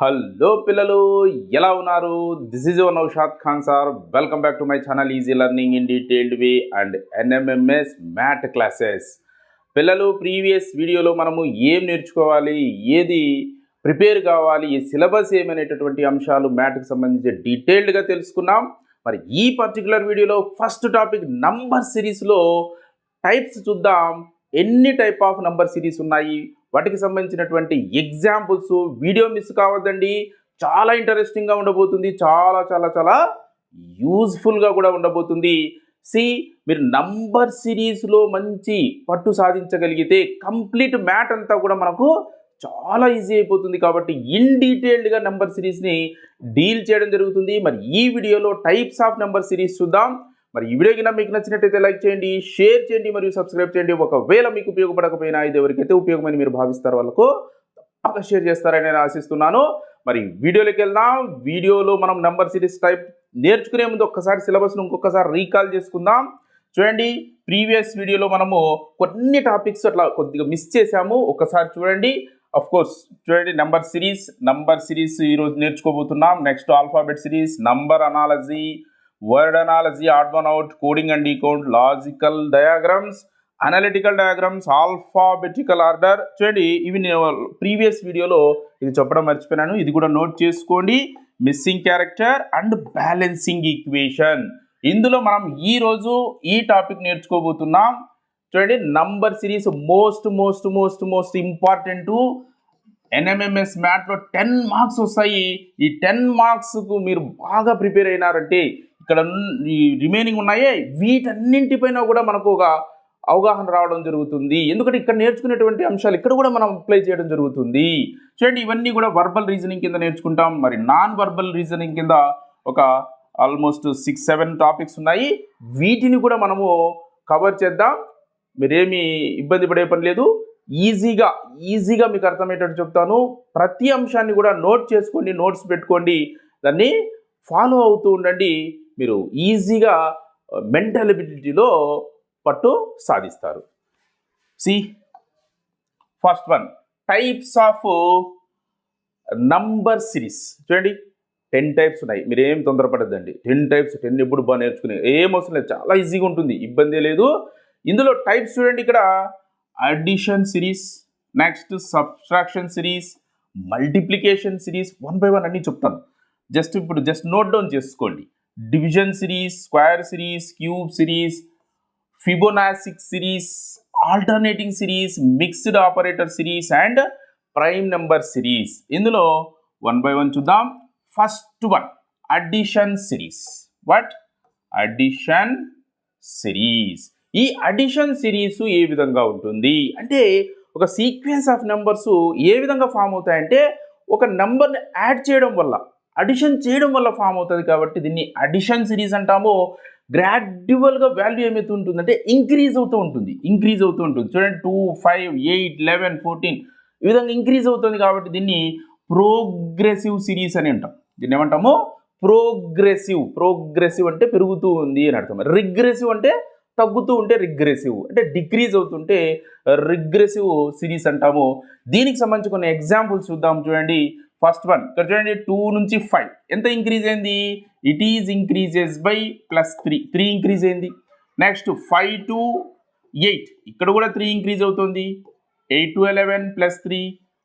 Hello పిల్లలు ఎలా ఉన్నారు? This is your Naushad Khan sir welcome back to my channel easy learning in detailed way and NMMS MAT classes పిల్లలు previous వీడియోలో మనము ఏం నేర్చుకోవాలి ఏది ప్రిపేర్ కావాలి ఈ సిలబస్ ఏమనేటటువంటి అంశాలు మ్యాట్కి సంబంధించి డీటెయిల్డ్గా తెలుసుకున్నాం. మరి ఈ పర్టికులర్ వీడియోలో ఫస్ట్ టాపిక్ నంబర్ సిరీస్లో టైప్స్ చూద్దాం. ఎన్ని టైప్ ఆఫ్ నంబర్ సిరీస్ ఉన్నాయి? వాటికి సంబంధించినటువంటి ఎగ్జాంపుల్స్ వీడియో మిస్ కావద్దండి. చాలా ఇంట్రెస్టింగ్గా ఉండబోతుంది. చాలా చాలా చాలా యూజ్ఫుల్గా కూడా ఉండబోతుంది. సి మీరు నంబర్ సిరీస్లో మంచి పట్టు సాధించగలిగితే కంప్లీట్ మ్యాట్ అంతా కూడా మనకు చాలా ఈజీ అయిపోతుంది. కాబట్టి ఇన్ డీటెయిల్డ్గా నెంబర్ సిరీస్ని డీల్ చేయడం జరుగుతుంది. మరి ఈ వీడియోలో టైప్స్ ఆఫ్ నెంబర్ సిరీస్ చూద్దాం. మరి ఈ వీడియో కింద మీకు నచ్చినట్టయితే లైక్ చేయండి షేర్ చేయండి మరియు సబ్స్క్రైబ్ చేయండి. ఒకవేళ మీకు ఉపయోగపడకపోయినా ఇది ఎవరికైతే ఉపయోగమని మీరు భావిస్తారు వాళ్ళకు తప్పక షేర్ చేస్తారని నేను ఆశిస్తున్నాను. మరి వీడియోలోకి వెళ్దాం. వీడియోలో మనం నెంబర్ సిరీస్ టైప్ నేర్చుకునే ముందు ఒక్కసారి సిలబస్ను ఇంకొకసారి రీకాల్ చేసుకుందాం. చూడండి ప్రీవియస్ వీడియోలో మనము కొన్ని టాపిక్స్ అట్లా కొద్దిగా మిస్ చేశాము. ఒకసారి చూడండి. అఫ్ కోర్స్ చూడండి నంబర్ సిరీస్ నంబర్ సిరీస్ ఈరోజు నేర్చుకోబోతున్నాం. Next alphabet series number analogy word analogy odd one out coding and decode logical diagrams analytical diagrams alphabetical order చూడండి ఇవి నేను ప్రీవియస్ వీడియోలో ఇది చెప్పడం మర్చిపోయినాను ఇది కూడా నోట్ చేసుకోండి. Missing character and balancing equation ఇందులో మనం ఈరోజు ఈ టాపిక్ నేర్చుకోబోతున్నాం. చూడండి number series most most most most important NMMS మ్యాట్లో ten marks వస్తాయి. ఈ టెన్ మార్క్స్కు మీరు బాగా ప్రిపేర్ అయినారంటే ఇక్కడ ఈ రిమైనింగ్ ఉన్నాయే. వీటన్నింటిపైన కూడా మనకు ఒక అవగాహన రావడం జరుగుతుంది. ఎందుకంటే ఇక్కడ నేర్చుకునేటువంటి అంశాలు ఇక్కడ కూడా మనం అప్లై చేయడం జరుగుతుంది. చూడండి ఇవన్నీ కూడా వర్బల్ రీజనింగ్ కింద నేర్చుకుంటాం. మరి నాన్ వర్బల్ రీజనింగ్ కింద ఒక ఆల్మోస్ట్ సిక్స్ సెవెన్ టాపిక్స్ ఉన్నాయి. వీటిని కూడా మనము కవర్ చేద్దాం. మీరేమి ఇబ్బంది పడే పని లేదు. ఈజీగా ఈజీగా మీకు అర్థమయ్యేటట్టు చెప్తాను. ప్రతి అంశాన్ని కూడా నోట్ చేసుకోండి నోట్స్ పెట్టుకోండి. దాన్ని ఫాలో అవుతూ ఉండండి. మీరు ఈజీగా మెంటల్ ఎబిలిటీలో పట్టు సాధిస్తారు. See first one types of number series. చూడండి టెన్ టైప్స్ ఉన్నాయి. మీరు ఏం తొందరపడద్దండి. టెన్ టైప్స్ టెన్ ఎప్పుడు బాగా నేర్చుకునే ఏం అవసరం లేదు. చాలా ఈజీగా ఉంటుంది. ఇబ్బంది లేదు. ఇందులో టైప్స్ చూడండి ఇక్కడ. Addition series next subtraction series multiplication series one by one అన్నీ చెప్తాను. జస్ట్ ఇప్పుడు జస్ట్ నోట్ డౌన్ చేసుకోండి. Division series square series cube series Fibonacci series alternating series mixed operator series and prime number series ఇందులో one by one చూద్దాం. First one addition series what addition series ఈ addition series ఏ విధంగా ఉంటుంది? అంటే ఒక sequence of numbers ఏ విధంగా ఫామ్ అవుతాయంటే ఒక నెంబర్ని యాడ్ చేయడం వల్ల అడిషన్ చేయడం వల్ల ఫామ్ అవుతుంది కాబట్టి దీన్ని అడిషన్ సిరీస్ అంటాము. గ్రాడ్యువల్గా వాల్యూ ఏమైతే ఉంటుందంటే ఇంక్రీజ్ అవుతూ ఉంటుంది. ఇంక్రీజ్ అవుతూ ఉంటుంది. చూడండి two five eight eleven fourteen ఈ విధంగా ఇంక్రీజ్ అవుతుంది కాబట్టి దీన్ని ప్రోగ్రెసివ్ సిరీస్ అని అంటాం. దీన్ని ఏమంటాము? ప్రోగ్రెసివ్ ప్రోగ్రెసివ్ అంటే పెరుగుతూ ఉంది అని అర్థం. రిగ్రెసివ్ అంటే తగ్గుతూ ఉంటే రిగ్రెసివ్ అంటే డిక్రీజ్ అవుతుంటే రిగ్రెసివ్ సిరీస్ అంటాము. దీనికి సంబంధించి కొన్ని ఎగ్జాంపుల్స్ చూద్దాం చూడండి. First one. ఇక్కడ చూడండి టూ నుంచి ఫైవ్ ఎంత ఇంక్రీజ్ అయింది? It is increases by plus three three increase అయింది. నెక్స్ట్ ఫైవ్ టు ఎయిట్ ఇక్కడ కూడా త్రీ ఇంక్రీజ్ అవుతుంది. Eight to eleven plus three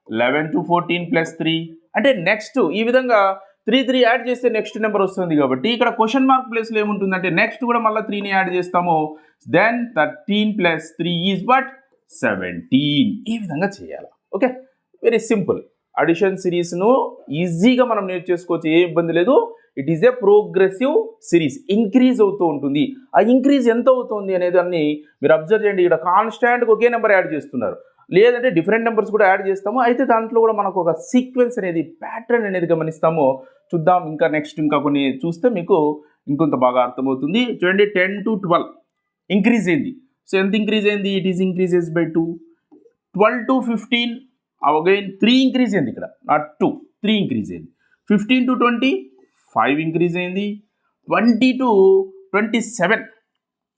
eleven to fourteen plus three అంటే నెక్స్ట్ ఈ విధంగా త్రీ త్రీ యాడ్ చేస్తే నెక్స్ట్ నెంబర్ వస్తుంది కాబట్టి ఇక్కడ క్వశ్చన్ మార్క్ ప్లేస్లో ఏముంటుందంటే నెక్స్ట్ కూడా మళ్ళీ త్రీని యాడ్ చేస్తాము. Then thirteen plus three is but seventeen ఈ విధంగా చేయాలి. ఓకే వెరీ సింపుల్ అడిషన్ సిరీస్ను ఈజీగా మనం నేర్చేసుకోవచ్చు ఏ ఇబ్బంది లేదు. It is a progressive series increase అవుతూ ఉంటుంది. ఆ ఇంక్రీజ్ ఎంత అవుతుంది అనేది అన్ని మీరు అబ్జర్వ్ చేయండి. ఇక్కడ కాన్స్టాంట్గా ఒకే నెంబర్ యాడ్ చేస్తున్నారు. లేదంటే డిఫరెంట్ నెంబర్స్ కూడా యాడ్ చేస్తాము. అయితే దాంట్లో కూడా మనకు ఒక సీక్వెన్స్ అనేది ప్యాటర్న్ అనేది గమనిస్తాము. చూద్దాం. ఇంకా నెక్స్ట్ ఇంకా కొన్ని చూస్తే మీకు ఇంకొంత బాగా అర్థమవుతుంది. చూడండి టెన్ టు ట్వెల్వ్ ఇంక్రీజ్ అయింది. సో ఎంత ఇంక్రీజ్ అయింది? It is increases by two twelve to fifteen again three increase అయింది ఇక్కడ. నాట్ టూ త్రీ ఇంక్రీజ్ అయింది. Fifteen to twenty five increase అయింది. ట్వంటీ టు ట్వంటీ సెవెన్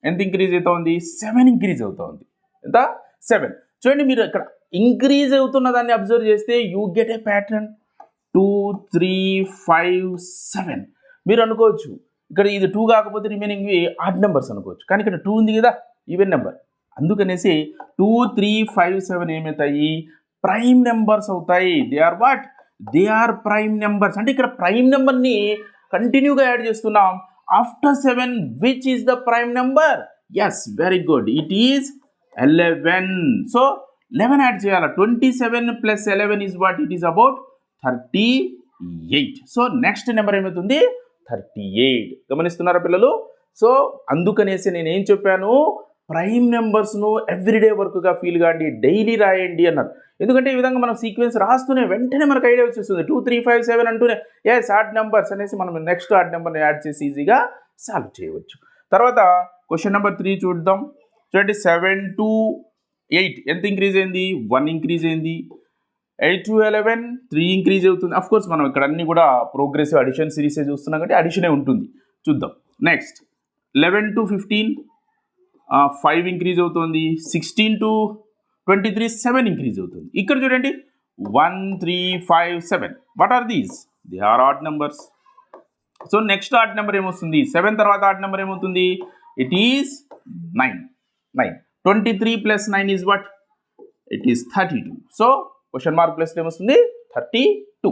ఎంత ఇంక్రీజ్ అవుతా ఉంది సెవెన్ ఇంక్రీజ్ అవుతా ఉంది ఎంత? సెవెన్ చూడండి మీరు ఇక్కడ ఇంక్రీజ్ అవుతున్న దాన్ని అబ్జర్వ్ చేస్తే you get a pattern two three five seven మీరు అనుకోవచ్చు. ఇక్కడ ఇది టూ కాకపోతే రిమైనింగ్ ఆడ్ నెంబర్స్ అనుకోవచ్చు. కానీ ఇక్కడ టూ ఉంది కదా ఈవెన్ నెంబర్ అందుకనేసి టూ త్రీ ఫైవ్ సెవెన్ ఏమవుతాయి? ప్రైమ్ నెంబర్స్ అవుతాయి. They are what they are prime numbers అంటే ఇక్కడ ప్రైమ్ నెంబర్ని కంటిన్యూగా యాడ్ చేస్తున్నాం. After seven which is the prime number yes very good it is eleven so eleven add చేయాలి? Twenty seven plus eleven is what it is about thirty eight so next number ఏమవుతుంది? Thirty eight గమనిస్తున్నారా పిల్లలు? So అందుకనేసి నేను ఏం చెప్పాను? Prime నెంబర్స్ను everyday వర్క్గా ఫీల్ కాండి డైలీ రాయండి అన్నారు. ఎందుకంటే ఈ విధంగా మనం సీక్వెన్స్ రాస్తూనే వెంటనే మనకు ఐడియా వచ్చేస్తుంది. టూ త్రీ ఫైవ్ సెవెన్ అంటూనే ఎస్ ఆడ్ నెంబర్స్ అనేసి మనం నెక్స్ట్ ఆడ్ నెంబర్ని యాడ్ చేసి ఈజీగా సాల్వ్ చేయవచ్చు. తర్వాత క్వశ్చన్ నెంబర్ త్రీ చూద్దాం. చూడండి సెవెన్ టు ఎయిట్ ఎంత ఇంక్రీజ్ అయింది? వన్ ఇంక్రీజ్ అయింది. Eight to eleven three increase అవుతుంది. అఫ్ కోర్స్ మనం ఇక్కడ అన్ని కూడా ప్రోగ్రెసివ్ అడిషన్ సిరీసే చూస్తున్నాం కాబట్టి అడిషనే ఉంటుంది. చూద్దాం. Next eleven to fifteen five increase అవుతుంది. Sixteen to twenty three seven increase అవుతుంది. ఇక్కడ చూడండి. One three five seven what are these they are odd numbers so next odd number ఏమొస్తుంది? సెవెన్ తర్వాత ఆడ్ నెంబర్ ఏమవుతుంది? It is nine nine twenty three plus nine is what it is thirty two so question mark plus ఏమొస్తుంది? Thirty two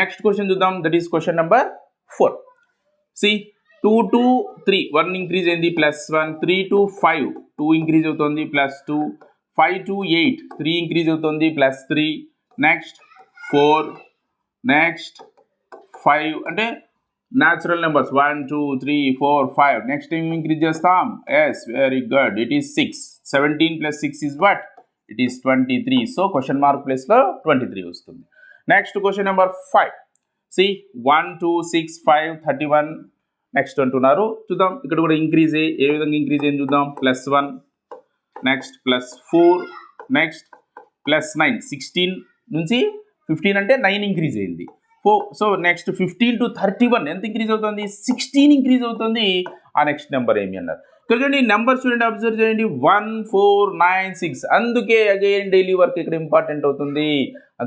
next question చూద్దాం. That is question number four see two to three one increase అయింది plus one three to five two increase అవుతుంది plus two five to eight three increase అవుతుంది plus three next four next five అంటే natural numbers one two three four five next time increase చేస్తాం. Yes very good it is six seventeen plus six is what it is twenty three so question mark ప్లేస్లో twenty three వస్తుంది. Next question number five see one two six five thirty one next అంటున్నారు. చూద్దాం. ఇక్కడ కూడా increase అయ్యి ఏ విధంగా increase అయింది చూద్దాం? Plus one next plus four next plus nine sixteen నుంచి ఫిఫ్టీన్ అంటే నైన్ ఇంక్రీజ్ అయింది. ఫో so next fifteen to thirty one ఎంత ఇంక్రీజ్ అవుతుంది? సిక్స్టీన్ ఇంక్రీజ్ అవుతుంది. ఆ నెక్స్ట్ నెంబర్ ఏమి అన్నారు. ఇక్కడ చూడండి నెంబర్ చూడండి అబ్జర్వ్ చేయండి. వన్ ఫోర్ నైన్ సిక్స్ అందుకే అగైన్ డైలీ వర్క్ ఇక్కడ ఇంపార్టెంట్ అవుతుంది.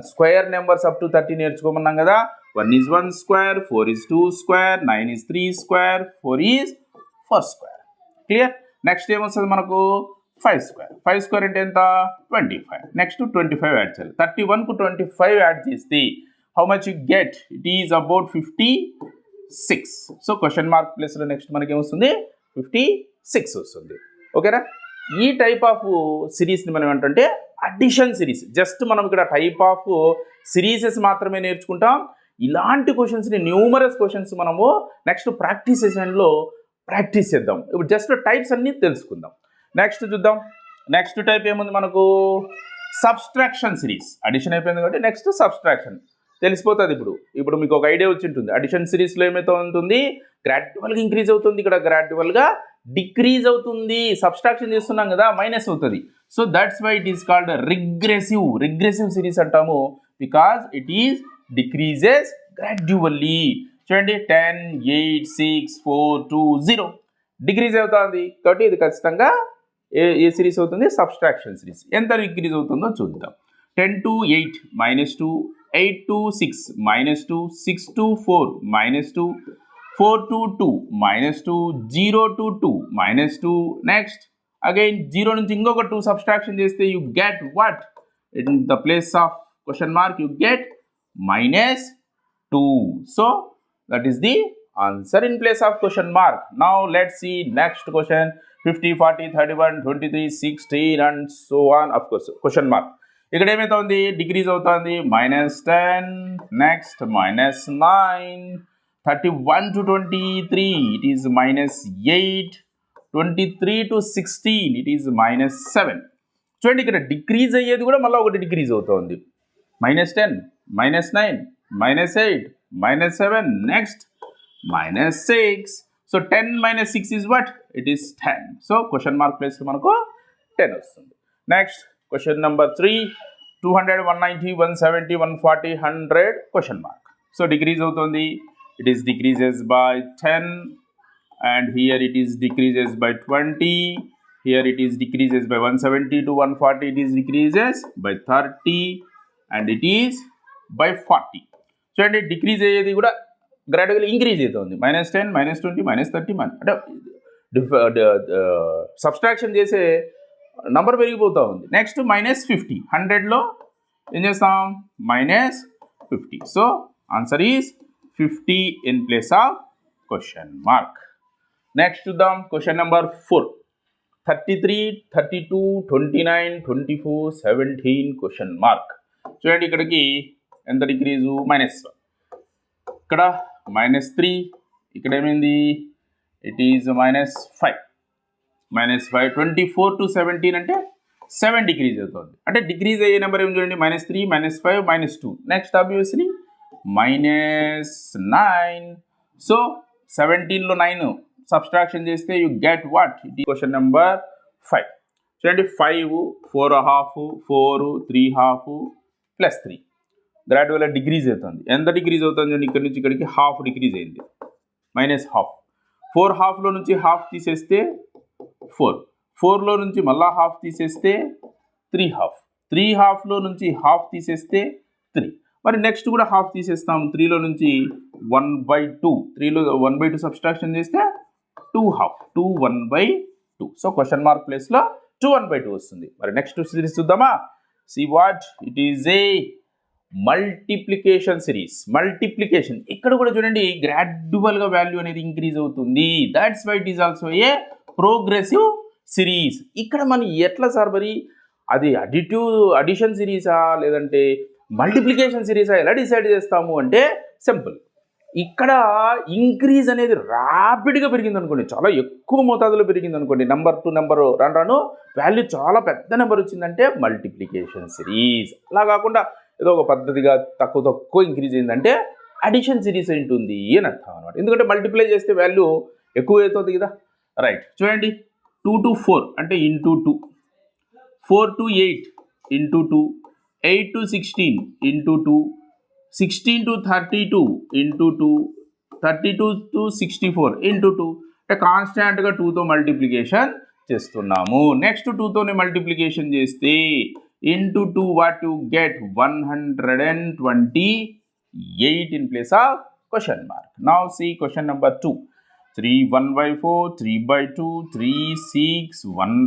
Square numbers up to thirty నేర్చుకోమన్నాం కదా. One is one square four is two square nine is three square four is four square clear next ఏమొస్తుంది మనకు? Five square five square అంటే ఎంత? Twenty five next twenty five add చేయాలి. Thirty వన్కు twenty five add చేస్తే how much you get it is about fifty six so question mark ప్లేస్లో next మనకి ఏమొస్తుంది? ఫిఫ్టీ సిక్స్ వస్తుంది ఓకేనా ఈ టైప్ ఆఫ్ సిరీస్ని మనం ఏంటంటే అడిషన్ సిరీస్ జస్ట్ మనం ఇక్కడ టైప్ ఆఫ్ సిరీసెస్ మాత్రమే నేర్చుకుంటాం. ఇలాంటి క్వశ్చన్స్ని న్యూమరస్ క్వశ్చన్స్ మనము నెక్స్ట్ ప్రాక్టీస్ సెషన్లో ప్రాక్టీస్ చేద్దాం. ఇప్పుడు జస్ట్ టైప్స్ అన్నీ తెలుసుకుందాం. నెక్స్ట్ చూద్దాం. నెక్స్ట్ టైప్ ఏముంది మనకు? సబ్స్ట్రాక్షన్ సిరీస్ అడిషన్ అయిపోయింది కాబట్టి నెక్స్ట్ సబ్స్ట్రాక్షన్ తెలిసిపోతుంది ఇప్పుడు. ఇప్పుడు మీకు ఒక ఐడియా వచ్చి ఉంటుంది. అడిషన్ సిరీస్లో ఏమైతే ఉంటుంది? గ్రాడ్యువల్గా ఇంక్రీజ్ అవుతుంది. ఇక్కడ గ్రాడ్యువల్గా డిక్రీజ్ అవుతుంది. సబ్స్ట్రాక్షన్ చేస్తున్నాం కదా మైనస్ అవుతుంది. So that's why it is called regressive regressive series అంటాము because it is decreases gradually చూడండి ten eight six four two zero decrease అవుతుంది. కాబట్టి ఇది ఖచ్చితంగా ఏ ఏ సిరీస్ అవుతుంది? సబ్స్ట్రాక్షన్ సిరీస్ ఎంత డిక్రీజ్ అవుతుందో చూద్దాం. Ten to eight minus two eight to six minus two six to four minus two four to two minus two zero to two minus two next again zero నుంచి ఇంకొక two subtraction చేస్తే you get what in the place of question mark you get minus 2. So that is the answer in place of question mark. Now let's see next question. 50, 40, 31, 23, 16 and so on. Of course question mark. ఇక్కడ ఏమవుతుంది decrease అవుతుంది. Minus ten next minus nine thirty one to twenty three it is minus eight twenty three to sixteen it is minus seven చూడండి ఇక్కడ decrease అయ్యేది కూడా మళ్ళీ ఒకటి decrease అవుతుంది. Minus ten minus nine minus eight minus seven next minus six so ten minus six is what it is ten so question mark place మనకు ten వస్తుంది. Next question number three two hundred one ninety one seventy one forty hundred question mark so decrease అవుతుంది. It is decreases by ten and here it is decreases by twenty here it is decreases by 170 to 140 it is decreases by 30 and it is by forty చూడండి decrease అయ్యేది కూడా gradual increase అవుతుంది. Minus ten minus twenty minus thirty మన అంటే subtraction చేసే number పెరిగిపోతూ ఉంది. Next minus fifty హండ్రెడ్లో ఏం చేస్తాం? Minus fifty so answer is fifty in place of question mark next చూద్దాం. Question number four thirty three thirty two twenty nine twenty four seventeen question mark చూడండి ఇక్కడికి ఎంత డిక్రీజు మైనస్ ఇక్కడ minus three ఇక్కడ ఏమైంది? It is minus five minus five twenty four to seventeen అంటే seven decrease అవుతుంది. అంటే డిగ్రీస్ అయ్యే నెంబర్ ఏం చూడండి? Minus three minus five minus two next obviously minus nine so సెవెంటీన్లో నైన్ సబ్స్ట్రాక్షన్ చేస్తే you get what it question number five చూడండి five four half four three half plus three gradual decrease అవుతుంది. ఎంత decrease అవుతుంది ఇక్కడ నుంచి ఇక్కడికి half decrease అయింది. మైనస్ హాఫ్ ఫోర్ హాఫ్లో నుంచి హాఫ్ తీసేస్తే ఫోర్ ఫోర్లో నుంచి మళ్ళా హాఫ్ తీసేస్తే త్రీ హాఫ్ త్రీ హాఫ్లో నుంచి హాఫ్ తీసేస్తే త్రీ మరి నెక్స్ట్ కూడా హాఫ్ తీసేస్తాం త్రీలో నుంచి వన్ బై టూ త్రీలో వన్ బై టూ సబ్స్ట్రాక్షన్ చేస్తే two half two one by two so question mark ప్లేస్లో టూ వన్ బై టూ వస్తుంది. మరి నెక్స్ట్ సిరీస్ చూద్దామా? See what it is a multiplication series. Multiplication. ఇక్కడ కూడా చూడండి గ్రాడ్యువల్గా వాల్యూ అనేది ఇంక్రీజ్ అవుతుంది. That's why it is also a progressive series ఇక్కడ మనం ఎట్లా సార్ మరి? అది అడిటివ్ అడిషన్ సిరీసా లేదంటే మల్టిప్లికేషన్ సిరీసా ఎలా డిసైడ్ చేస్తాము అంటే సింపుల్ ఇక్కడ ఇంక్రీజ్ అనేది ర్యాపిడ్గా పెరిగింది అనుకోండి చాలా ఎక్కువ మోతాదులో పెరిగింది అనుకోండి. నెంబర్ టు నెంబర్ రాను రాను వాల్యూ చాలా పెద్ద నెంబర్ వచ్చిందంటే మల్టిప్లికేషన్ సిరీస్ అలా కాకుండా ఏదో ఒక పద్ధతిగా తక్కువ తక్కువ ఇంక్రీజ్ అయిందంటే అడిషన్ సిరీస్ ఉంటుంది అని అర్థం అనమాట ఎందుకంటే మల్టిప్లై చేస్తే వాల్యూ ఎక్కువ అవుతుంది కదా. రైట్ చూడండి. టూ టు ఫోర్ అంటే into two four to eight into two eight to sixteen into two sixteen to thirty two into two thirty two to sixty four into two అంటే కాన్స్టాంట్గా టూతో multiplication చేస్తున్నాము next టూతోనే multiplication చేస్తే into two what to get one hundred and twenty eight in place of question mark నా see question number two three one by four three by two three six one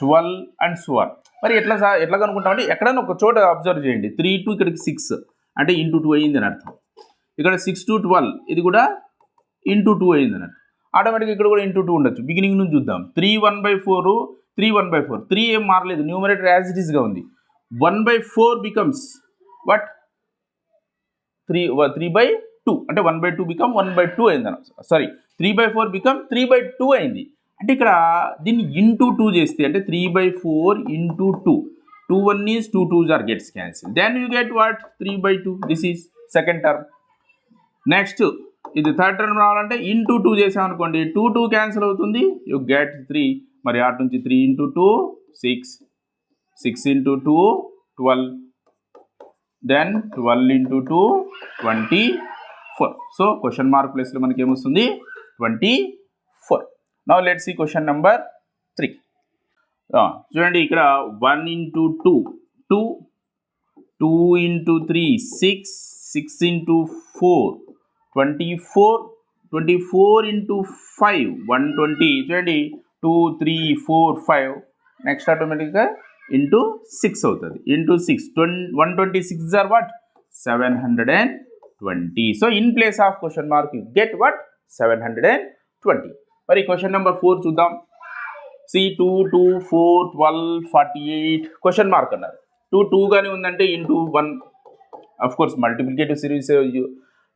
twelve and Suvar మరి ఎట్లా sir ఎట్లా కనుక్కుంటామండి ఎక్కడైనా ఒక చోట observe చేయండి. Three to ఇక్కడికి six అంటే ఇంటూ టూ అయ్యింది అని అర్థం. ఇక్కడ సిక్స్ టు ట్వెల్వ్ ఇది కూడా ఇంటూ టూ అయింది అని అర్థం. ఆటోమేటిక్గా ఇక్కడ కూడా ఇంటూ టూ ఉండొచ్చు. బిగినింగ్ నుంచి చూద్దాం. Three one by four three one by four three ఏం మారలేదు. న్యూమరేటర్ యాజ్ ఇట్ ఈస్గా ఉంది. One by four becomes what three three by two అంటే one by two become one by two అయింది అన్న. Sorry three by four become three by two అయింది. అంటే ఇక్కడ దీన్ని ఇంటూ టూ చేస్తే అంటే three by four into two two one is two twos are gets cancel then you get what three by two this is second term next ఇది third term రావాలంటే into two చేసామనుకోండి two two cancel అవుతుంది. You get three మరి అటు నుంచి three into two six six into two twelve then twelve into two twenty four so question mark ప్లేస్లో మనకి ఏమొస్తుంది? Twenty four now let see question number three చూడండి ఇక్కడ one into two two two into three six six into four twenty four twenty four into five one twenty చూడండి two three four five next ఆటోమేటిక్గా into six అవుతుంది. Into six. ట్వం one twenty six or what? Seven hundred and twenty. So in place of question mark you get what seven hundred and twenty. మరి question number four చూద్దాం. See two two four twelve forty eight. Question mark అన్నారు. Two టూగానే ఉందంటే into one. Of course multiplicative series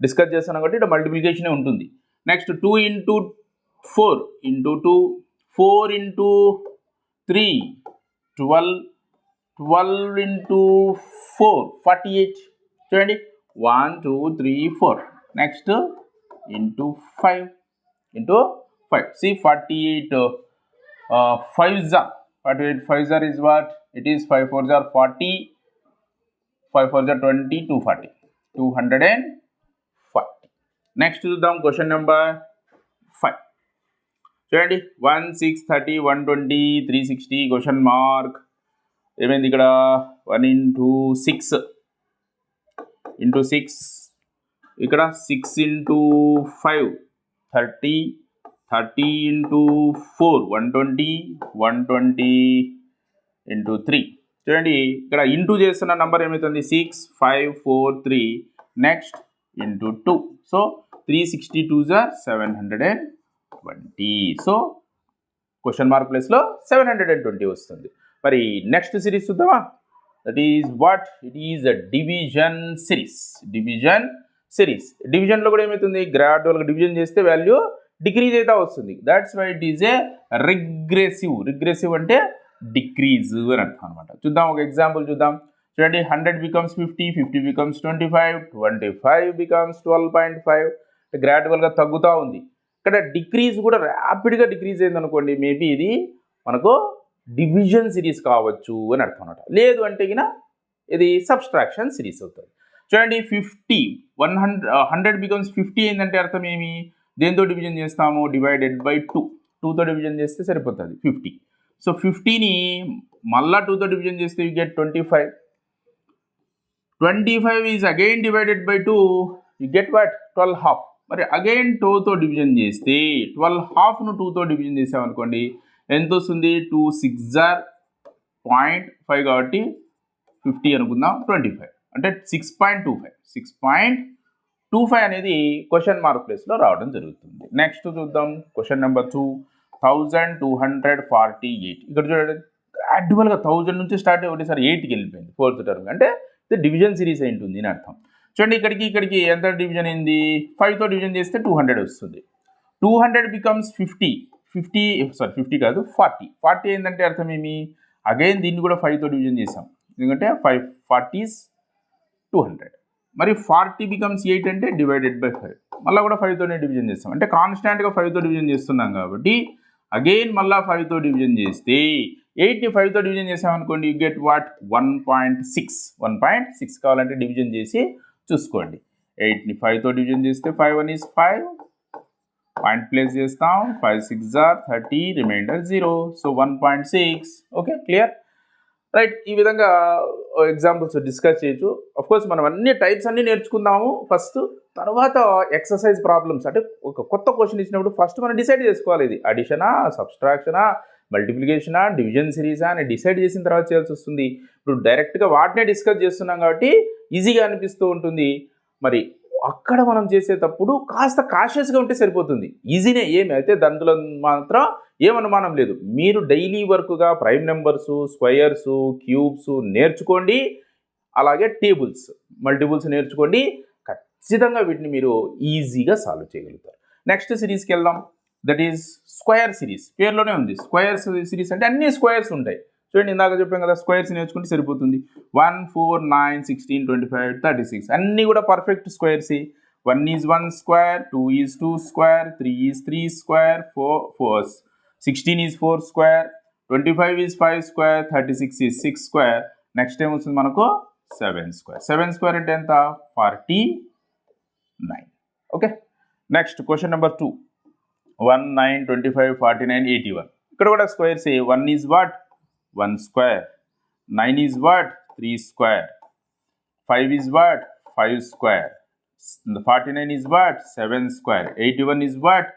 discuss చేస్తాను కాబట్టి ఇక్కడ మల్టిప్లికేషనే ఉంటుంది. Next two into four into two four into three 12 into 4 48 20 1 2 3 4 next into 5 into 5 see 48 uh, 5 za 48 5 za is what? It is 5 4 za 40 5 4 za 20 240 205 next to the question number చూడండి. One six thirty one twenty three sixty question mark ఏమైంది ఇక్కడ? One into six into six ఇక్కడ six into five thirty thirty into four one twenty one twenty into three చూడండి. ఇక్కడ into చేస్తున్న number ఏమవుతుంది six five four three next into two so three sixty two are seven hundred and twenty. So question mark ప్లేస్లో seven hundred and twenty వస్తుంది. మరి next series చూద్దామా? That is what it is a division series division series డివిజన్లో కూడా ఏమవుతుంది గ్రాడ్యువల్గా division చేస్తే value decrease అయితే వస్తుంది. That's why it is a regressive regressive అంటే డిక్రీజ్ అని అర్థం అనమాట చూద్దాం ఒక ఎగ్జాంపుల్ చూద్దాం. చూడండి hundred becomes fifty fifty becomes twenty five twenty five becomes twelve point five గ్రాడ్యువల్గా తగ్గుతూ ఉంది. ఇక్కడ డిక్రీజ్ కూడా ర్యాపిడ్గా డిక్రీజ్ అయింది అనుకోండి మేబీ ఇది మనకు డివిజన్ సిరీస్ కావచ్చు అని అర్థం అనమాట లేదు అంటే గిన ఇది సబ్స్ట్రాక్షన్ సిరీస్ అవుతుంది. చూడండి fifty one hundred hundred becomes fifty ఏంటంటే అర్థం ఏమి? దేంతో డివిజన్ చేస్తాము? డివైడెడ్ బై టూ టూతో డివిజన్ చేస్తే సరిపోతుంది ఫిఫ్టీ సో ఫిఫ్టీని మళ్ళా టూతో డివిజన్ చేస్తే you get twenty five twenty five is again divided by two you get what twelve half మరి అగైన్ టూతో డివిజన్ చేస్తే ట్వెల్వ్ హాఫ్ను టూతో డివిజన్ చేసామనుకోండి ఎంత వస్తుంది two six are point five కాబట్టి ఫిఫ్టీ అనుకుందాం ట్వంటీ ఫైవ్ అంటే six point two five six point two five అనేది క్వశ్చన్ మార్క్ ప్లేస్లో రావడం జరుగుతుంది. నెక్స్ట్ చూద్దాం. Question number two thousand two hundred forty eight ఇక్కడ చూడండి. గ్రాడ్యువల్గా థౌజండ్ నుంచి స్టార్ట్ అయ్యి ఒకటేసారి ఎయిట్కి వెళ్ళిపోయింది. ఫోర్త్ టర్మ్ అంటే ఇది డివిజన్ సిరీస్ అయి ఉంటుంది అని అర్థం. చూడండి ఇక్కడికి ఇక్కడికి ఎంత డివిజన్ అయింది? ఫైవ్తో డివిజన్ చేస్తే టూ హండ్రెడ్ వస్తుంది. Two hundred becomes fifty fifty sorry fifty కాదు ఫార్టీ ఫార్టీ ఏంటంటే అర్థం ఏమి? అగైన్ దీన్ని కూడా ఫైవ్తో డివిజన్ చేసాం ఎందుకంటే ఫైవ్ ఫార్టీస్ టూ హండ్రెడ్ మరి ఫార్టీ బికమ్స్ ఎయిట్ అంటే డివైడెడ్ బై ఫైవ్ మళ్ళీ కూడా ఫైవ్తోనే డివిజన్ చేస్తాం. అంటే కాన్స్టాంట్గా ఫైవ్తో డివిజన్ చేస్తున్నాం కాబట్టి అగైన్ మళ్ళీ ఫైవ్తో డివిజన్ చేస్తే ఎయిట్ని ఫైవ్తో డివిజన్ చేసామనుకోండి you get what one point six one point six కావాలంటే డివిజన్ చేసి చూసుకోండి. ఎయిట్ని ఫైవ్తో డివిజన్ చేస్తే five one is five point place చేస్తాం. Five six or thirty reminder zero so one point six okay clear right ఈ విధంగా uh, ఎగ్జాంపుల్స్ డిస్కస్ చేయొచ్చు. అఫ్ కోర్స్ మనం అన్ని టైప్స్ అన్నీ నేర్చుకుందాము. ఫస్ట్ తర్వాత ఎక్సర్సైజ్ ప్రాబ్లమ్స్ అంటే ఒక కొత్త క్వశ్చన్ ఇచ్చినప్పుడు ఫస్ట్ మనం డిసైడ్ చేసుకోవాలి ఇది. అడిషనా సబ్స్ట్రాక్షనా మల్టిప్లికేషనా డివిజన్ సిరీసా అని డిసైడ్ చేసిన తర్వాత చేయాల్సి వస్తుంది. ఇప్పుడు డైరెక్ట్గా వాటినే డిస్కస్ చేస్తున్నాం కాబట్టి ఈజీగా అనిపిస్తూ ఉంటుంది. మరి అక్కడ మనం చేసేటప్పుడు కాస్త కాషియస్గా ఉంటే సరిపోతుంది. ఈజీనే ఏమి అయితే దాంట్లో మాత్రం ఏమనుమానం లేదు. మీరు డైలీ వర్క్గా ప్రైమ్ నెంబర్స్ స్క్వయర్స్ క్యూబ్స్ నేర్చుకోండి. అలాగే టేబుల్స్ మల్టిపుల్స్ నేర్చుకోండి. ఖచ్చితంగా వీటిని మీరు ఈజీగా సాల్వ్ చేయగలుగుతారు. నెక్స్ట్ సిరీస్కి వెళ్దాం. That is square series. పేర్లోనే ఉంది. స్క్వయర్స్ సిరీస్ అంటే అన్ని స్క్వయర్స్ ఉంటాయి. చూడండి ఇందాక చెప్పాం కదా స్క్వేర్స్ నేర్చుకుంటే సరిపోతుంది. One four nine sixteen twenty five thirty six అన్నీ కూడా perfect స్క్వేర్సే one is one square two is two square three is three square four fours sixteen is four square twenty five is five square thirty six is six square next time వస్తుంది మనకు? Seven square seven square అంటే ఎంత? Forty nine okay next question number two one nine twenty five forty nine eighty one ఇక్కడ కూడా squares one is what one square. Nine is what? Three square. Five is what? Five square. Forty nine is what? Seven square. Eighty one is what?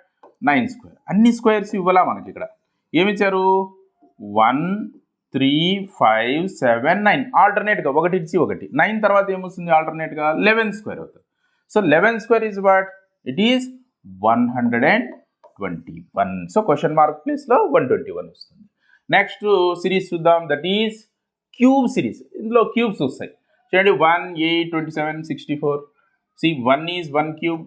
Nine square. అన్ని squares ఇవ్వాలా మనకి ఇక్కడ ఏమిచ్చారు? One three five seven nine. ఆల్టర్నేట్గా ఒకటి ఇచ్చి ఒకటి. Nine తర్వాత ఏమొస్తుంది ఆల్టర్నేట్గా? లెవెన్ స్క్వేర్ అవుతుంది. So eleven square is what? It is one hundred and twenty one. So question mark ప్లేస్లో వన్ ట్వంటీ వన్ వస్తుంది. నెక్స్ట్ సిరీస్ చూద్దాం. దట్ ఈస్ క్యూబ్ సిరీస్ ఇందులో క్యూబ్స్ వస్తాయి. చూడండి one eight twenty seven sixty four see one is one cube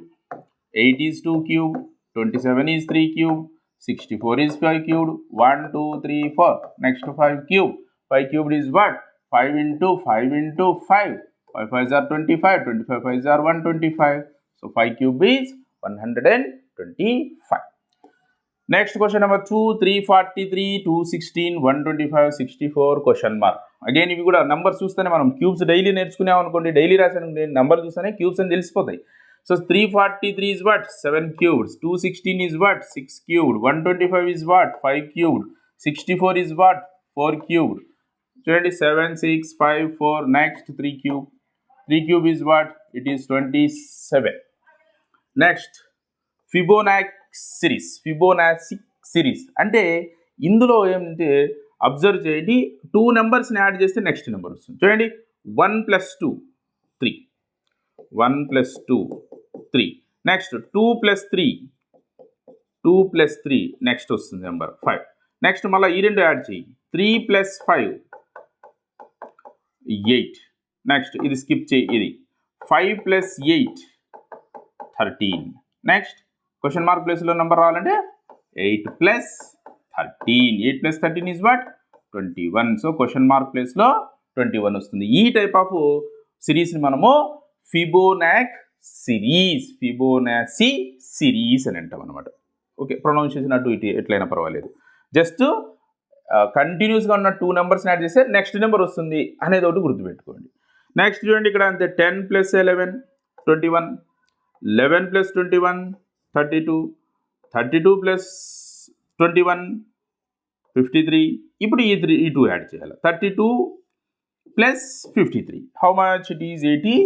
eight is two cube twenty seven is three cube sixty four is five cubed one two three four next five cube five cubed is what five into five into five five five or twenty five twenty five five or one twenty five so five cube is one hundred and twenty five next question number two three forty three two sixteen one twenty five sixty four question mark again ఇవి కూడా numbers చూస్తేనే మనం cubes daily నేర్చుకున్నాం అనుకోండి daily రాసాను number చూస్తేనే cubes అని తెలిసిపోతాయి. So three forty three is what seven cubes two sixteen is what six cubed one twenty five is what five cubed sixty four is what four cubed చూడండి seven six five four next three cube three cube is what it is twenty seven next Fibonacci series Fibonacci series. అంటే ఇందులో ఏంటంటే observe చేయండి two నెంబర్స్ని add చేస్తే next number వస్తుంది. చూడండి one plus two three. One plus two three. Next two plus three two plus three next వస్తుంది number five. Next మళ్ళీ ఈ రెండు యాడ్ చేయి. Three plus five eight. Next ఇది స్కిప్ చేయి ఇది. Five plus eight thirteen. Next question mark ప్లేస్లో number రావాలంటే eight plus thirteen eight plus thirteen is what twenty one so question mark ప్లేస్లో ట్వంటీ వన్ వస్తుంది. ఈ టైప్ ఆఫ్ సిరీస్ని మనము ఫిబోనాక్ సిరీస్ ఫిబోనాసి సిరీస్ అని అంటాం అనమాట ఓకే ప్రొనౌన్సియేషన్ అటు ఇటు ఎట్లయినా పర్వాలేదు. జస్ట్ కంటిన్యూస్గా uh, ఉన్న టూ నెంబర్స్ని యాడ్ చేస్తే నెక్స్ట్ నెంబర్ వస్తుంది అనేది ఒకటి గుర్తుపెట్టుకోండి. నెక్స్ట్ చూడండి ఇక్కడ అంతే. Ten plus eleven twenty one eleven plus twenty one thirty two thirty two plus twenty one fifty three. ఇప్పుడు ఈ త్రీ ఈ టూ యాడ్ చేయాలి. Thirty two plus fifty three. How much it is eighty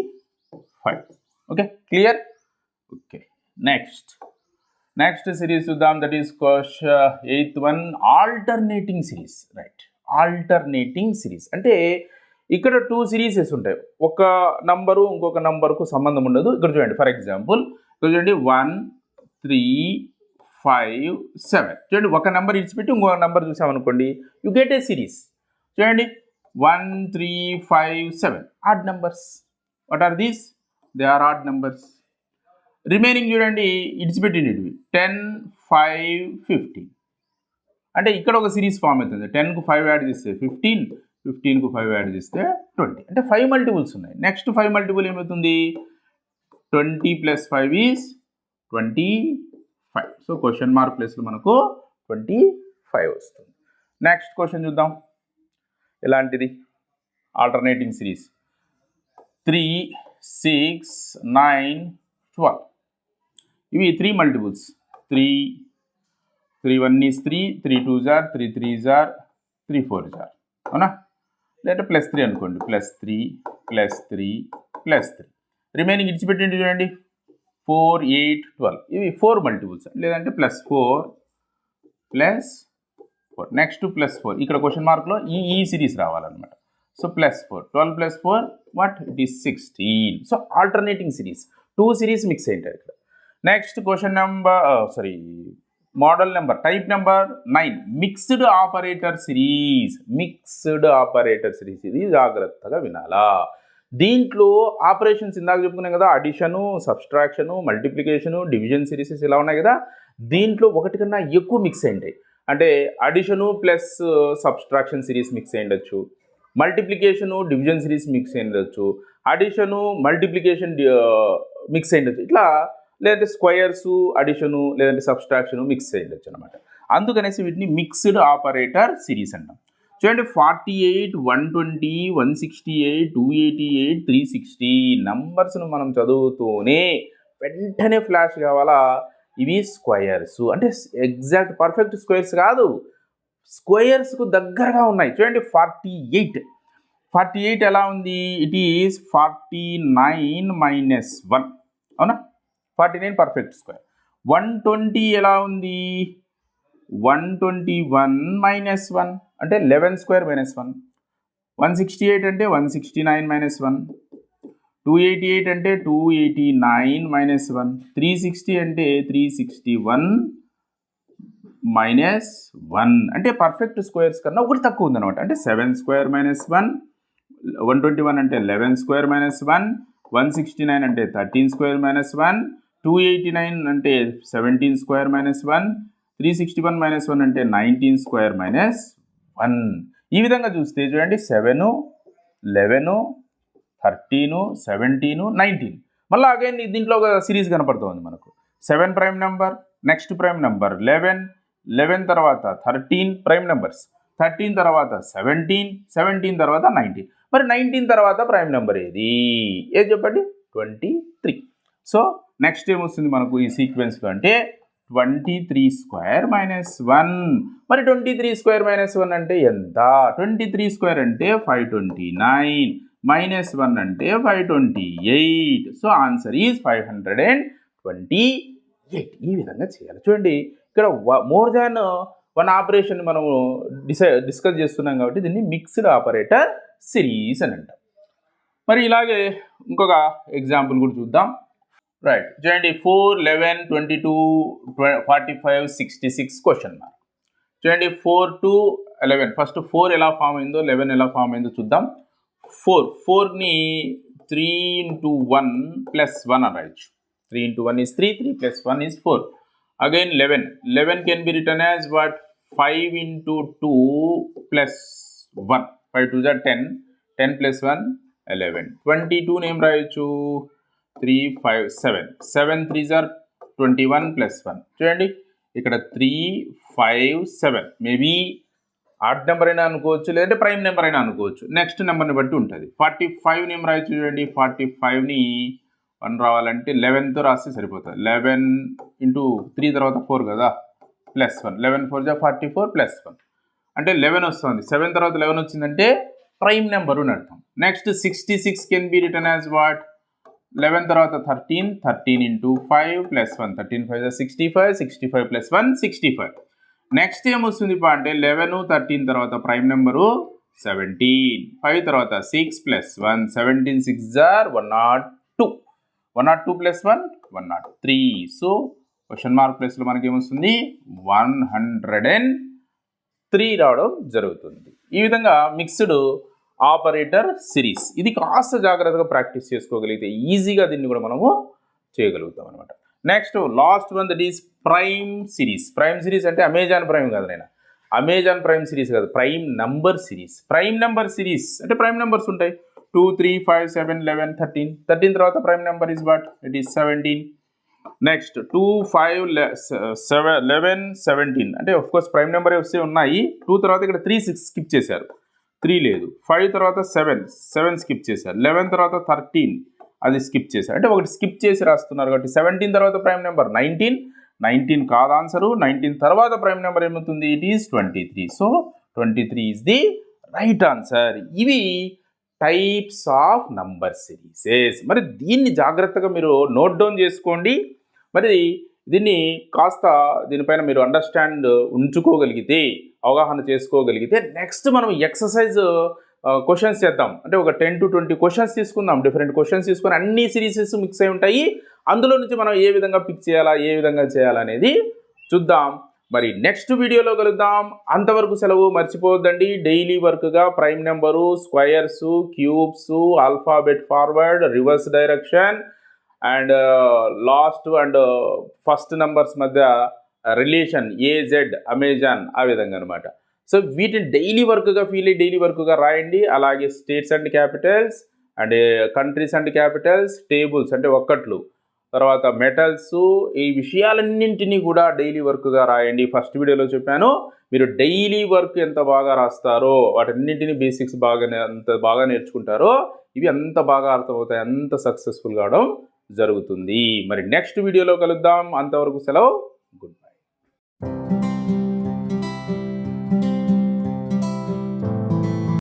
five. Okay clear okay next next series చూద్దాం. That is cosh eighth one alternating series right alternating series అంటే ఇక్కడ two serieses ఉంటాయి. ఒక number ఇంకొక నంబర్కు సంబంధం ఉండదు. ఇక్కడ చూడండి. ఫర్ ఎగ్జాంపుల్ ఇక్కడ చూడండి. వన్ త్రీ ఫైవ్ సెవెన్ చూడండి ఒక నెంబర్ ఇచ్చిపెట్టి ఇంకొక నెంబర్ చూసామనుకోండి యు గెట్ ఏ సిరీస్ చూడండి one three five seven odd numbers what are these they are odd numbers remaining చూడండి ఇడిచిపెట్టినవి టెన్ ఫైవ్ ఫిఫ్టీన్ అంటే ఇక్కడ ఒక సిరీస్ ఫామ్ అవుతుంది. టెన్కు ఫైవ్ యాడ్ చేస్తే ఫిఫ్టీన్ ఫిఫ్టీన్కు ఫైవ్ యాడ్ చేస్తే ట్వంటీ అంటే ఫైవ్ మల్టిపుల్స్ ఉన్నాయి. నెక్స్ట్ ఫైవ్ మల్టిపుల్ ఏమవుతుంది? Twenty plus five is twenty five so question mark ప్లేస్లో మనకు ట్వంటీ ఫైవ్ వస్తుంది. నెక్స్ట్ క్వశ్చన్ చూద్దాం. ఎలాంటిది? Alternating series three six nine twelve ఇవి three multiples three three one is three three two are three three are three four are అవునా? లేదా plus three అనుకోండి. Plus three plus three plus three remaining ఇచ్చిపెట్టండి చూడండి. Four eight twelve. ఇవి four multiples. లేదంటే plus four plus four. Next plus four. ఇక్కడ question మార్క్లో ఈ ఈ సిరీస్ రావాలన్నమాట. So plus four. Twelve plus four what? It is sixteen. So alternating series. Two series mix అయింటారు ఇక్కడ. Next question number sorry model number type number nine. Mixed operator series. Mixed operator series. ఇది జాగ్రత్తగా వినాలా. దీంట్లో operations ఇందాక చెప్పుకున్నాం కదా addition subtraction multiplication division series ఇలా ఉన్నాయి కదా దీంట్లో ఒకటి కన్నా ఎక్కువ మిక్స్ అయింటాయి అంటే addition plus subtraction series mix అయి మల్టిప్లికేషను డివిజన్ సిరీస్ మిక్స్ అయ్యొచ్చు అడిషను మల్టిప్లికేషన్ మిక్స్ అయ్యొచ్చు ఇట్లా లేదంటే స్క్వయర్స్ అడిషను లేదంటే సబ్స్ట్రాక్షను మిక్స్ అయి అనమాట అందుకనేసి వీటిని మిక్స్డ్ ఆపరేటర్ సిరీస్ అంటాం. చూడండి forty eight one twenty one sixty eight two eighty eight three sixty నంబర్స్ను మనం చదువుతూనే వెంటనే ఫ్లాష్ కావాలా? ఇవి స్క్వయర్స్ అంటే ఎగ్జాక్ట్ పర్ఫెక్ట్ స్క్వేర్స్ కాదు. స్క్వేర్స్కు దగ్గరగా ఉన్నాయి. చూడండి ఫార్టీ ఎయిట్ ఫార్టీ ఎయిట్ ఎలా ఉంది? It is forty nine minus one అవునా? Forty nine perfect square one twenty ఎలా ఉంది? One twenty one minus one అంటే eleven square minus one one sixty eight అంటే one sixty nine minus one two eighty eight అంటే two eighty nine minus one three sixty అంటే three sixty one minus one అంటే perfect squares కన్నా ఒకటి తక్కువ ఉందన్నమాట. అంటే seven square minus one one twenty one అంటే eleven square minus one one sixty nine అంటే thirteen square minus one two eighty nine అంటే seventeen square minus one three sixty one minus one అంటే nineteen square minus one. ఈ విధంగా చూస్తే చూడండి seven eleven thirteen seventeen nineteen. మళ్ళీ again దీంట్లో ఒక సిరీస్ కనపడుతుంది మనకు. Seven prime number next prime number eleven eleven తర్వాత థర్టీన్ ప్రైమ్ నెంబర్స్. థర్టీన్ తర్వాత సెవెంటీన్ సెవెంటీన్ తర్వాత నైన్టీన్. మరి నైన్టీన్ తర్వాత ప్రైమ్ నెంబర్ ఏది? ఏది చెప్పండి? Twenty three. సో నెక్స్ట్ ఏమొస్తుంది మనకు ఈ సీక్వెన్స్లో అంటే twenty three square minus one మరి twenty three square minus one అంటే ఎంత? ట్వంటీ త్రీ స్క్వేర్ అంటే five twenty nine minus one అంటే five twenty eight so answer is five hundred and twenty eight ఈ విధంగా చేయాలి. చూడండి ఇక్కడ మోర్ దాన్ వన్ ఆపరేషన్ మనము డిసై డిస్కస్ చేస్తున్నాం కాబట్టి దీన్ని మిక్స్డ్ ఆపరేటర్ సిరీస్ అని అంటాం. మరి ఇలాగే ఇంకొక ఎగ్జాంపుల్ కూడా చూద్దాం. రైట్ చూడండి four eleven twenty two forty five sixty six question mark చూడండి four to eleven first four ఎలా ఫామ్ అయిందో లెవెన్ ఎలా ఫామ్ అయిందో చూద్దాం. Four ఫోర్ని three into one plus one అనవచ్చు three into one is three three plus one is four again eleven eleven can be written as what five into two plus one five two జా ten ten plus one eleven twenty టూని ఏం రాయొచ్చు. Three five seven seven three jar twenty one plus one చూడండి ఇక్కడ three five seven maybe odd number అయినా అనుకోవచ్చు లేదంటే prime number అయినా అనుకోవచ్చు. నెక్స్ట్ నెంబర్ని బట్టి ఉంటుంది. ఫార్టీ ఫైవ్ నెంబర్ అయితే చూడండి? ఫార్టీ ఫైవ్ని వన్ రావాలంటే లెవెన్తో రాస్తే సరిపోతుంది. లెవెన్ ఇంటూ త్రీ తర్వాత ఫోర్ కదా? ప్లస్ వన్ లెవెన్ ఫోర్ జా ఫార్టీ ఫోర్ ప్లస్ వన్ అంటే లెవెన్ వస్తుంది. సెవెన్ తర్వాత లెవెన్ వచ్చిందంటే ప్రైమ్ నెంబర్ అని అర్థం. Next sixty six can be written as what eleven తర్వాత thirteen thirteen into five plus one thirteen five sixty five sixty five plus one sixty five next ఏమొస్తుంది పా అంటే eleven thirteen తర్వాత prime number seventeen five తర్వాత six plus one seventeen six jar one nought two one nought two plus one one nought three so question mark ప్లేస్లో మనకి ఏమొస్తుంది one hundred and three రావడం జరుగుతుంది. ఈ విధంగా మిక్స్డ్ ఆపరేటర్ సిరీస్. ఇది కాస్త జాగ్రత్తగా ప్రాక్టీస్ చేసుకోగలిగితే ఈజీగా దీన్ని కూడా మనము చేయగలుగుతాం అనమాట next last one that is prime series prime series అంటే అమెజాన్ ప్రైమ్ కాదు నేను అమెజాన్ ప్రైమ్ సిరీస్ కాదు. Prime number series prime number series అంటే ప్రైమ్ నెంబర్స్ ఉంటాయి. Two three five seven eleven thirteen thirteen తర్వాత prime number is what it is seventeen next two five seven eleven seventeen అంటే of course prime number వస్తే ఉన్నాయి. Two తర్వాత ఇక్కడ three six skip చేశారు. Three లేదు. ఫైవ్ తర్వాత సెవెన్ సెవెన్ స్కిప్ చేశారు. లెవెన్ తర్వాత థర్టీన్ అది స్కిప్ చేశారు. అంటే ఒకటి స్కిప్ చేసి రాస్తున్నారు కాబట్టి సెవెంటీన్ తర్వాత ప్రైమ్ నెంబర్ నైన్టీన్ నైన్టీన్ కాదు ఆన్సరు నైన్టీన్ తర్వాత ప్రైమ్ నెంబర్ ఏమవుతుంది? It is twenty three so twenty three is the right answer ఇవి టైప్స్ ఆఫ్ నంబర్ సిరీసెస్ మరి దీన్ని జాగ్రత్తగా మీరు నోట్ డౌన్ చేసుకోండి. మరి దీన్ని కాస్త దీనిపైన మీరు అండర్స్టాండ్ ఉంచుకోగలిగితే అవగాహన చేసుకోగలిగితే నెక్స్ట్ మనం ఎక్సర్సైజ్ క్వశ్చన్స్ చేద్దాం. అంటే ఒక టెన్ టు ట్వంటీ క్వశ్చన్స్ తీసుకుందాం. డిఫరెంట్ క్వశ్చన్స్ తీసుకొని అన్ని సిరీసెస్ మిక్స్ అయి ఉంటాయి. అందులో నుంచి మనం ఏ విధంగా పిక్ చేయాలా ఏ విధంగా చేయాలనేది చూద్దాం. మరి నెక్స్ట్ వీడియోలో కలుద్దాం. అంతవరకు సెలవు. మర్చిపోవద్దండి. Daily వర్క్గా prime number squares cubes alphabet forward reverse direction and last and first numbers మధ్య రిలేషన్ ఏజెడ్ అమెజాన్ ఆ విధంగా అనమాట సో వీటిని డైలీ వర్క్గా ఫీల్ అయ్యి డైలీ వర్క్గా రాయండి. అలాగే states and capitals and countries and capitals tables అంటే ఒక్కట్లు. తర్వాత మెటల్స్ ఈ విషయాలన్నింటినీ కూడా డైలీ వర్క్గా రాయండి. ఫస్ట్ వీడియోలో చెప్పాను మీరు డైలీ వర్క్ ఎంత బాగా రాస్తారో వాటన్నింటినీ బేసిక్స్ బాగా అంత బాగా నేర్చుకుంటారో ఇవి అంత బాగా అర్థమవుతాయి అంత సక్సెస్ఫుల్ కావడం జరుగుతుంది. మరి నెక్స్ట్ వీడియోలో కలుద్దాం. అంతవరకు సెలవు. Good bye